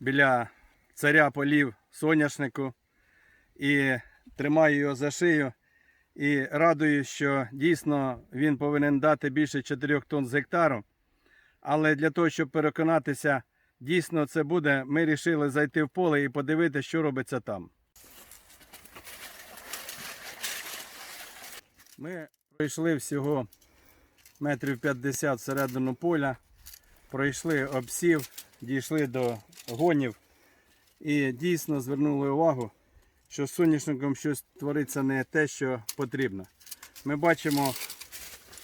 біля царя полів соняшнику і тримаю його за шию. І радую, що дійсно він повинен дати більше 4 тонн з гектару. Але для того, щоб переконатися, дійсно це буде, ми вирішили зайти в поле і подивитися, що робиться там. Ми пройшли всього метрів 50 всередину поля, пройшли обсів, дійшли до гонів і дійсно звернули увагу, що з соняшником щось твориться не те, що потрібно. Ми бачимо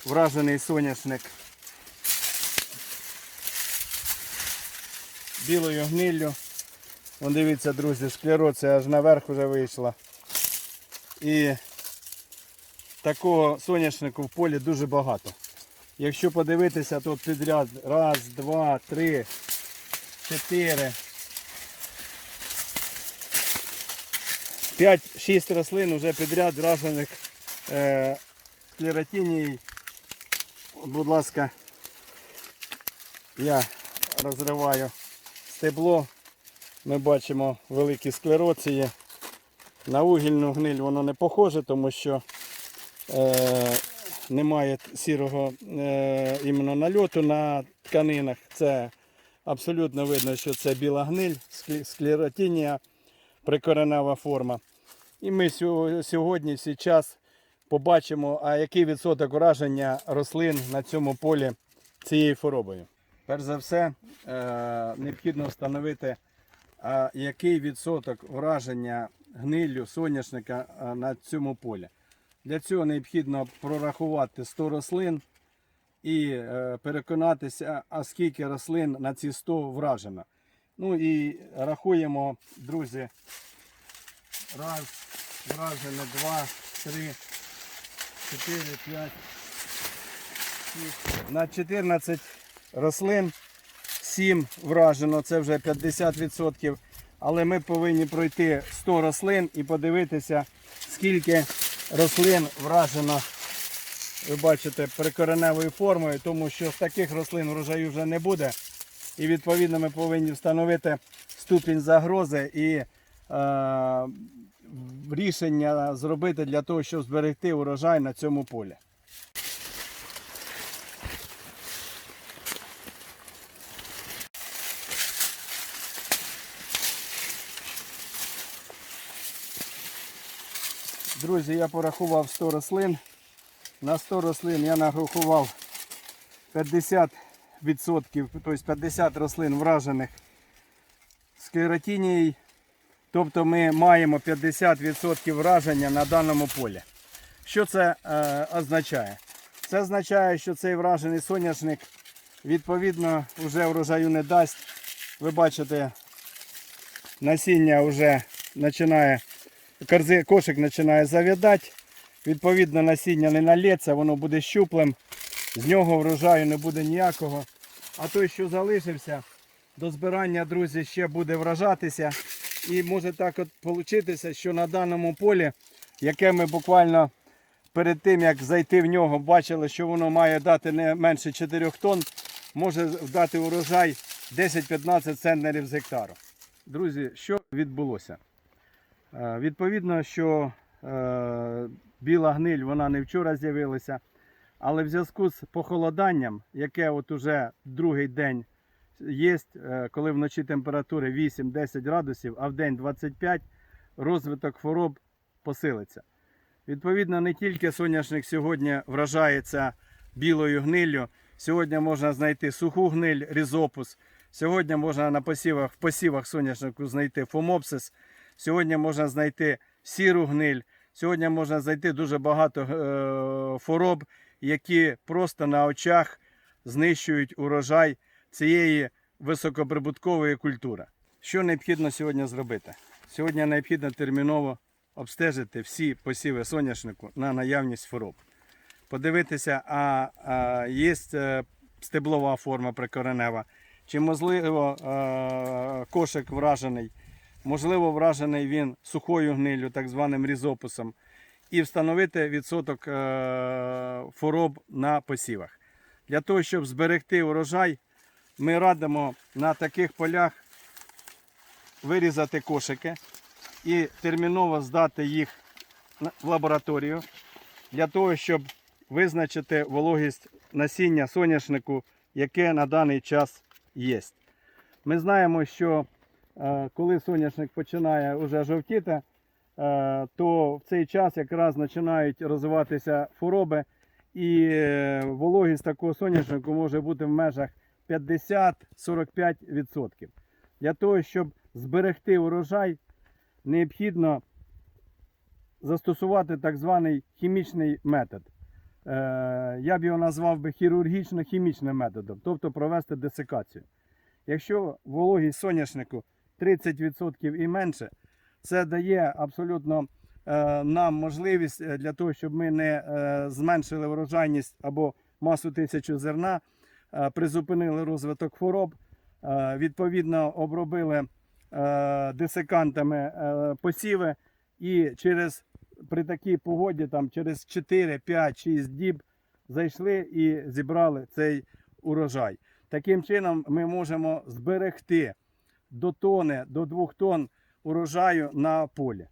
вражений соняшник білою гниллю. Вон дивіться, друзі, склероція аж наверх вже вийшла. І такого соняшнику в полі дуже багато. Якщо подивитися, то підряд раз, два, три, чотири. П'ять-шість рослин вже підряд вражених е, склеротинією. Будь ласка, я розриваю стебло. Ми бачимо великі склероції. На угільну гниль воно не похоже, тому що е, немає сірого е, іменно нальоту на тканинах. Це абсолютно видно, що це біла гниль, склеротинія, прикоренева форма. І ми сьогодні, зараз побачимо, а який відсоток ураження рослин на цьому полі цією хворобою. Перш за все, е, необхідно встановити, який відсоток ураження гниллю соняшника на цьому полі. Для цього необхідно прорахувати 100 рослин і е, переконатися, а скільки рослин на ці 100 вражено. Ну і рахуємо, друзі. Раз, вражено, два, три, чотири, п'ять. На 14 рослин 7 вражено, це вже 50%. Але ми повинні пройти 100 рослин і подивитися, скільки рослин вражено, ви бачите, прикореневою формою, тому що з таких рослин врожаю вже не буде. І відповідно ми повинні встановити ступінь загрози і е, рішення зробити для того, щоб зберегти урожай на цьому полі. Друзі, я порахував 100 рослин. На 100 рослин я нарахував 50%, тобто 50 рослин вражених склеротинією. Тобто ми маємо 50% враження на даному полі. Що це е, означає? Це означає, що цей вражений соняшник відповідно вже врожаю не дасть. Ви бачите, насіння вже починає, кошик починає зав'ядати. Відповідно, насіння не налється, воно буде щуплим, з нього врожаю не буде ніякого. А той, що залишився, до збирання, друзі, ще буде вражатися. І може так от получитися, що на даному полі, яке ми буквально перед тим, як зайти в нього, бачили, що воно має дати не менше 4 тонн, може дати урожай 10-15 центнерів з гектару. Друзі, що відбулося? Е, Відповідно, що е, біла гниль вона не вчора з'явилася, але в зв'язку з похолоданням, яке от уже другий день є, е, коли вночі температури 8-10 градусів, а в день 25, розвиток хвороб посилиться. Відповідно, не тільки соняшник сьогодні вражається білою гниллю, сьогодні можна знайти суху гниль, різопус. Сьогодні можна на посівах, в посівах соняшнику знайти фомопсис. Сьогодні можна знайти сіру гниль. Сьогодні можна знайти дуже багато е, хвороб, які просто на очах знищують урожай цієї високоприбуткової культури. Що необхідно сьогодні зробити? Сьогодні необхідно терміново обстежити всі посіви соняшнику на наявність хвороб. Подивитися, а, а є е, стеблова форма прикоренева, чи можливо е, кошик вражений, можливо, вражений він сухою гниллю, так званим різопусом, і встановити відсоток е, хвороб на посівах. Для того, щоб зберегти урожай, ми радимо на таких полях вирізати кошики і терміново здати їх в лабораторію для того, щоб визначити вологість насіння соняшнику, яке на даний час є. Ми знаємо, що коли соняшник починає вже жовтіти, е, то в цей час якраз починають розвиватися хвороби, і е, вологість такого соняшнику може бути в межах 50-45%. Для того, щоб зберегти урожай, необхідно застосувати так званий хімічний метод. Е, Я б його назвав би хірургічно-хімічним методом, тобто провести десикацію. Якщо вологість соняшнику 30% і менше, це дає абсолютно е, нам можливість е, для того, щоб ми не е, зменшили врожайність або масу тисячу зерна, призупинили розвиток хвороб, відповідно обробили десикантами посіви і через при такій погоді, там через 4, 5, 6 діб зайшли і зібрали цей урожай. Таким чином ми можемо зберегти до тони, до 2 тонн урожаю на полі.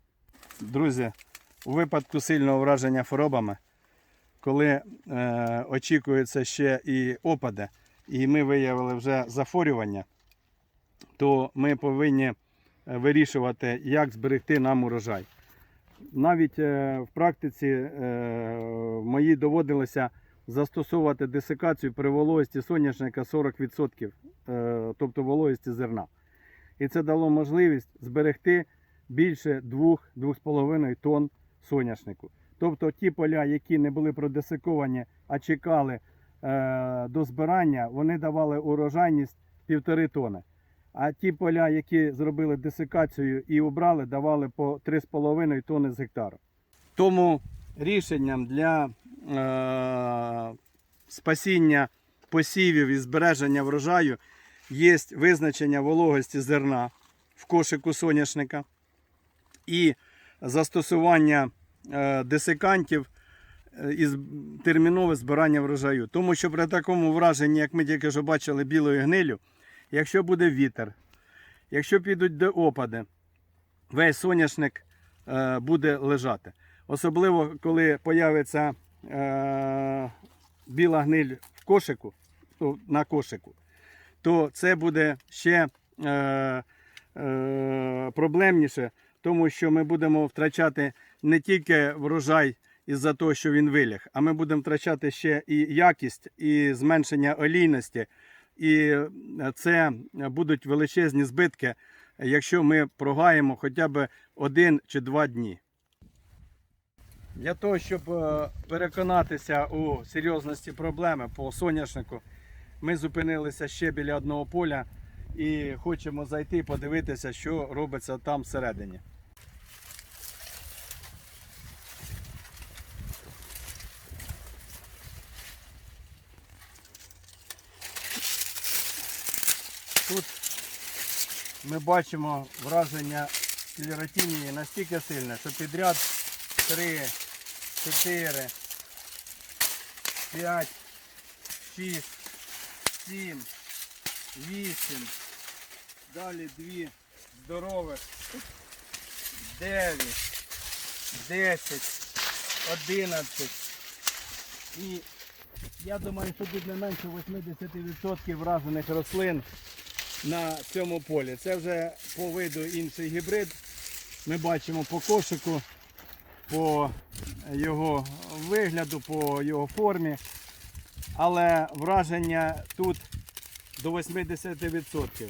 Друзі, у випадку сильного враження хворобами, коли е, очікується ще і опади, і ми виявили вже захворювання, то ми повинні е, вирішувати, як зберегти нам урожай. Навіть е, в практиці е, моїй доводилося застосовувати десикацію при вологості соняшника 40%, е, тобто вологості зерна. І це дало можливість зберегти більше 2-2,5 тонн соняшнику. Тобто ті поля, які не були продесиковані, а чекали е, до збирання, вони давали урожайність 1,5 тонни. А ті поля, які зробили десикацію і убрали, давали по 3,5 тонни з гектару. Тому рішенням для е, спасіння посівів і збереження врожаю є визначення вологості зерна в кошику соняшника і застосування е, десикантів е, і термінове збирання врожаю. Тому що при такому враженні, як ми тільки що бачили білою гнилю, якщо буде вітер, якщо підуть до опади, весь соняшник е, буде лежати. Особливо, коли появиться біла гниль в кошику, на кошику, то це буде ще е, е, проблемніше, тому що ми будемо втрачати не тільки врожай із-за того, що він виліг, а ми будемо втрачати ще і якість, і зменшення олійності. І це будуть величезні збитки, якщо ми прогаємо хоча б один чи два дні. Для того, щоб е, переконатися у серйозності проблеми по соняшнику, ми зупинилися ще біля одного поля і хочемо зайти подивитися, що робиться там всередині. Тут ми бачимо враження склеротинії настільки сильне, що підряд 3, 4, 5, 6, 7, 8, далі дві здорових, 9, 10, 11. І я думаю, що тут не менше 80% вражених рослин на цьому полі. Це вже по виду інший гібрид. Ми бачимо по кошику, по його вигляду, по його формі. Але враження тут до 80%.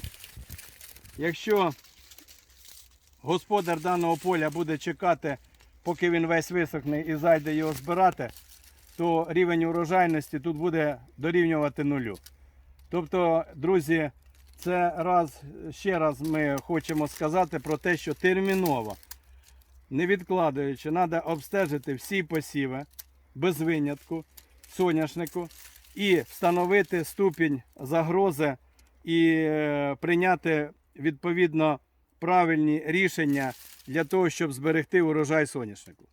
Якщо господар даного поля буде чекати, поки він весь висохне і зайде його збирати, то рівень урожайності тут буде дорівнювати нулю. Тобто, друзі, це раз ще раз ми хочемо сказати про те, що терміново, не відкладаючи, треба обстежити всі посіви без винятку соняшнику і встановити ступінь загрози і е, прийняти відповідно правильні рішення для того, щоб зберегти урожай соняшнику.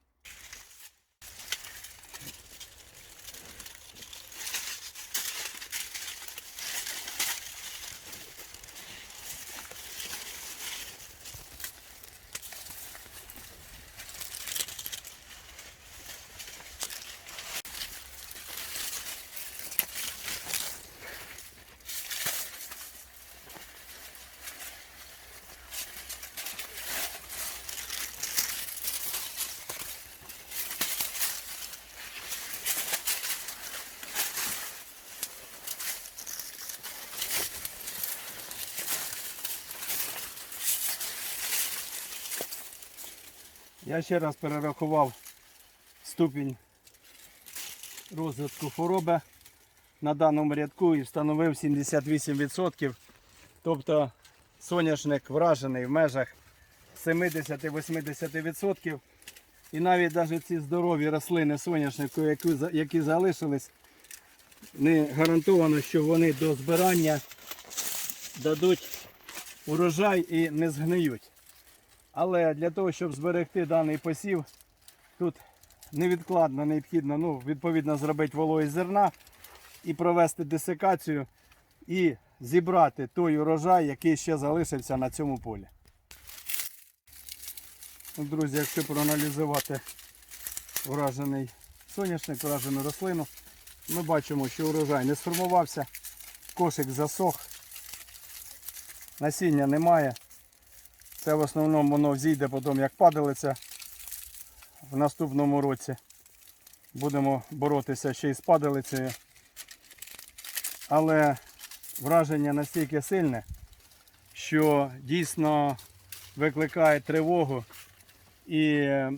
Я ще раз перерахував ступінь розвитку хвороби на даному рядку і встановив 78%. Тобто соняшник вражений в межах 70-80%. І навіть навіть ці здорові рослини соняшнику, які, які залишились, не гарантовано, що вони до збирання дадуть урожай і не згниють. Але для того, щоб зберегти даний посів, тут невідкладно необхідно ну, відповідно зробити вологість зерна і провести десикацію і зібрати той урожай, який ще залишився на цьому полі. Ну, Друзі, якщо проаналізувати вражений соняшник, вражену рослину, ми бачимо, що урожай не сформувався, кошик засох, насіння немає. Це в основному воно взійде потім як падалиця в наступному році. Будемо боротися ще й з падалицею. Але враження настільки сильне, що дійсно викликає тривогу і е,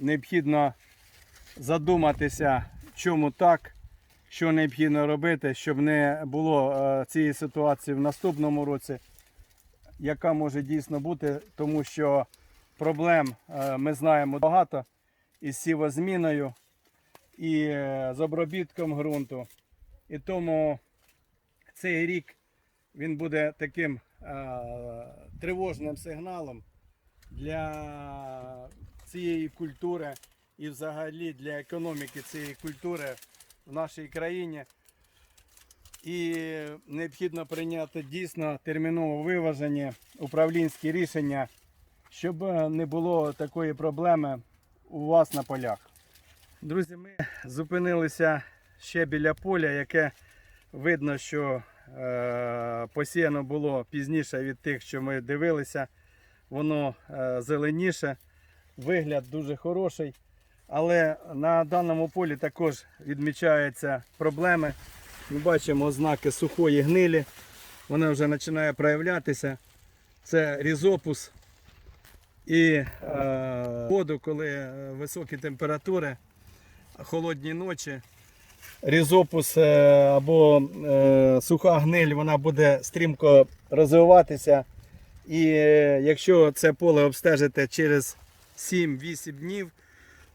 необхідно задуматися, чому так, що необхідно робити, щоб не було е, цієї ситуації в наступному році, яка може дійсно бути, тому що проблем е, ми знаємо багато із сівозміною і е, з обробітком ґрунту. І тому цей рік він буде таким е, тривожним сигналом для цієї культури і взагалі для економіки цієї культури в нашій країні. І необхідно прийняти дійсно терміново виважені управлінські рішення, щоб не було такої проблеми у вас на полях. Друзі, ми зупинилися ще біля поля, яке видно, що е, посіяно було пізніше від тих, що ми дивилися. Воно е, зеленіше, вигляд дуже хороший. Але на даному полі також відмічаються проблеми. Ми бачимо ознаки сухої гнилі. Вона вже починає проявлятися. Це різопус. І е, воду, коли е, високі температури, холодні ночі, різопус е, або е, суха гниль вона буде стрімко розвиватися. І е, якщо це поле обстежити через 7-8 днів,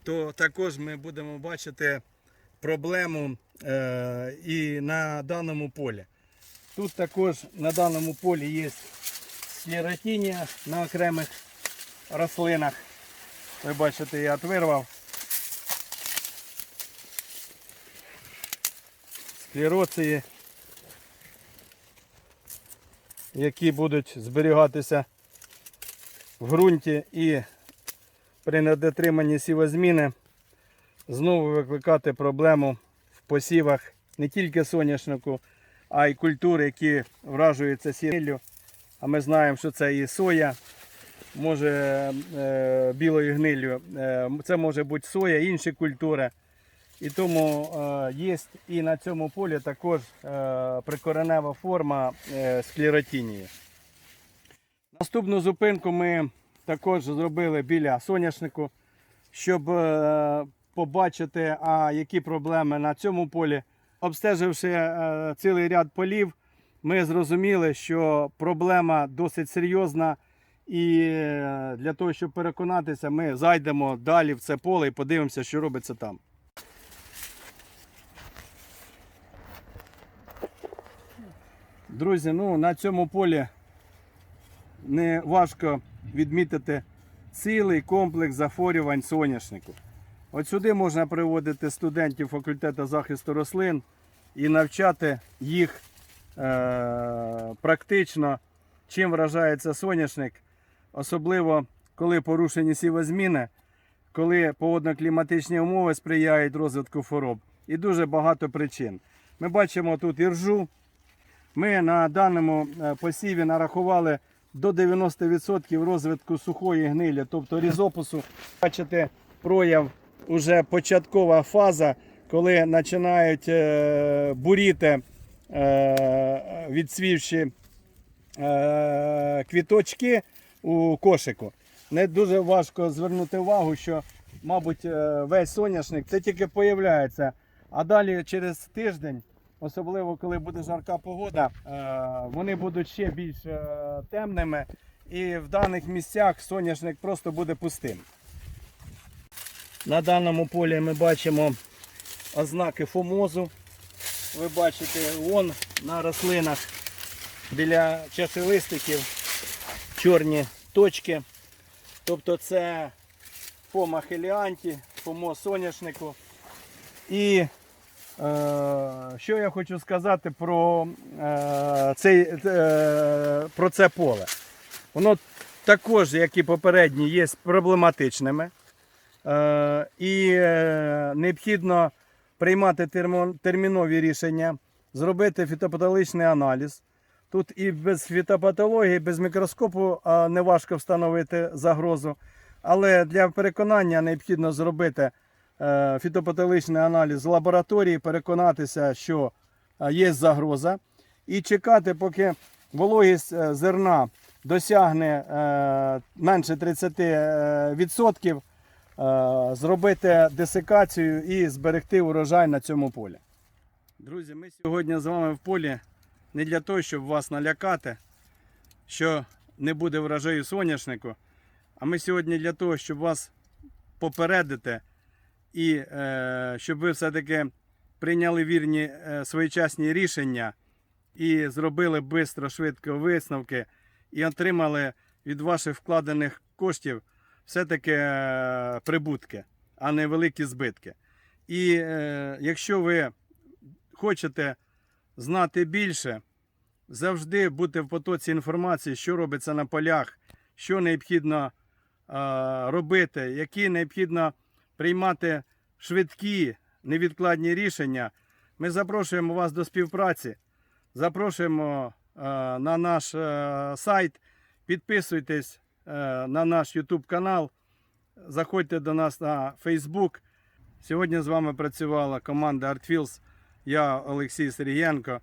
то також ми будемо бачити проблему е, і на даному полі. Тут також на даному полі є склеротіння на окремих рослинах. Ви бачите, я отвирвав. Склероції, які будуть зберігатися в ґрунті і при недотриманні сівозміни знову викликати проблему посівах не тільки соняшнику, а й культури, які вражуються сіллю. А ми знаємо, що це і соя, може е, білою гниллю, е, це може бути соя, інші культури. І тому е, є і на цьому полі також прикоренева форма склеротінії. Наступну зупинку ми також зробили біля соняшнику, щоб побачити, а які проблеми на цьому полі. Обстеживши е, цілий ряд полів, ми зрозуміли, що проблема досить серйозна. І е, для того, щоб переконатися, ми зайдемо далі в це поле і подивимося, що робиться там. Друзі, ну на цьому полі не важко відмітити цілий комплекс захворювань соняшнику. От сюди можна приводити студентів факультету захисту рослин і навчати їх е- практично, чим вражається соняшник, особливо коли порушені сівозміни, коли погодно-кліматичні умови сприяють розвитку хвороб. І дуже багато причин. Ми бачимо тут іржу. Ми на даному е, посіві нарахували до 90% розвитку сухої гнилі, тобто різопусу. Бачите, прояв уже початкова фаза, коли починають е, буріти е, відсвівші е, квіточки у кошику. не дуже важко звернути увагу, що, мабуть, весь соняшник це тільки появляється. А далі через тиждень, особливо коли буде жарка погода, вони будуть ще більш темними. І в даних місцях соняшник просто буде пустим. На даному полі ми бачимо ознаки фомозу. Ви бачите, вон на рослинах біля чашелистиків чорні точки. Тобто це фома хеліанті, фомо соняшнику. І е, що я хочу сказати про, е, цей, е, про це поле. Воно також, як і попередні, є проблематичними. Е, і е, необхідно приймати термінові рішення, зробити фітопатологічний аналіз. Тут і без фітопатології, без мікроскопу а, не важко встановити загрозу. Але для переконання необхідно зробити е, фітопатологічний аналіз в лабораторії, переконатися, що є загроза, і чекати, поки вологість зерна досягне менше 30%, відсотків, е, зробити десикацію і зберегти урожай на цьому полі. Друзі, ми сьогодні з вами в полі не для того, щоб вас налякати, що не буде врожаю соняшнику, а ми сьогодні для того, щоб вас попередити і е, щоб ви все-таки прийняли вірні е, своєчасні рішення і зробили швидко, швидко висновки і отримали від ваших вкладених коштів все-таки е, прибутки, а не великі збитки. І е, якщо ви хочете знати більше, завжди бути в потоці інформації, що робиться на полях, що необхідно е, робити, які необхідно приймати швидкі невідкладні рішення. Ми запрошуємо вас до співпраці, запрошуємо на наш сайт, підписуйтесь на наш YouTube канал, заходьте до нас на Facebook. Сьогодні з вами працювала команда ArtFields, я Олексій Сергієнко.